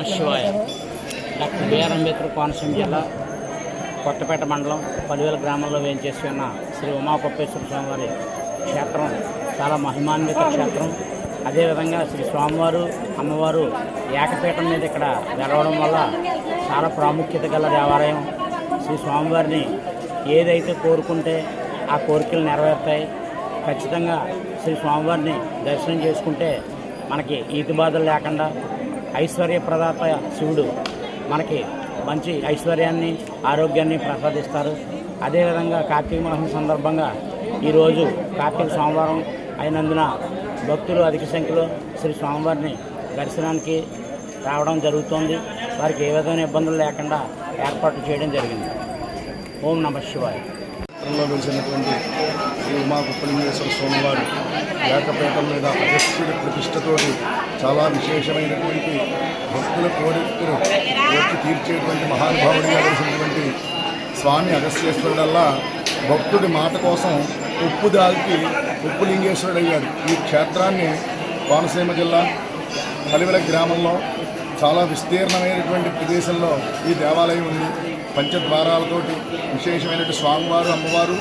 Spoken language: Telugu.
నమ శివాయ డాక్టర్ బిఆర్ అంబేద్కర్ కోనసీమ జిల్లా కొత్తపేట మండలం పదివేల గ్రామంలో వేయించేసి ఉన్న శ్రీ ఉమాపప్పేశ్వర స్వామివారి క్షేత్రం చాలా మహిమాన్విత క్షేత్రం. అదేవిధంగా శ్రీ స్వామివారు అమ్మవారు ఏకపీఠం మీద ఇక్కడ గెలవడం వల్ల చాలా ప్రాముఖ్యత గల దేవాలయం. శ్రీ స్వామివారిని ఏదైతే కోరుకుంటే ఆ కోరికలు నెరవేరుతాయి. ఖచ్చితంగా శ్రీ స్వామివారిని దర్శనం చేసుకుంటే మనకి ఈతి బాధలు లేకుండా ఐశ్వర్యప్రదాత శివుడు మనకి మంచి ఐశ్వర్యాన్ని ఆరోగ్యాన్ని ప్రసాదిస్తారు. అదేవిధంగా కార్తీక మాసం సందర్భంగా ఈరోజు కార్తీక సోమవారం అయినందున భక్తులు అధిక సంఖ్యలో శ్రీ స్వామివారిని దర్శనానికి రావడం జరుగుతోంది. వారికి ఏ విధమైన ఇబ్బందులు లేకుండా ఏర్పాట్లు చేయడం జరిగింది. ఓం నమ శివాయ. క్షేత్రంలో వెలిసినటువంటి శ్రీ ఉమా స్వామివారు ఏకపేటల మీద అగస్త్యుడి ప్రతిష్టతోటి చాలా విశేషమైనటువంటి భక్తుల కోరికలు కోర్చి తీర్చేటువంటి మహానుభావుడిగా వెలిసినటువంటి స్వామి అగస్యేశ్వరుడల్లా భక్తుడి మాట కోసం ఉప్పు దాల్చి ఉప్పులింగేశ్వరుడు అయ్యాడు ఈ క్షేత్రాన్ని కోనసీమ జిల్లా కలివెల గ్రామంలో చాలా విస్తీర్ణమైనటువంటి ప్రదేశంలో ఈ దేవాలయం ఉంది. పంచద్వారాలతోటి విశేషమైనటువంటి స్వామివారు అమ్మవారు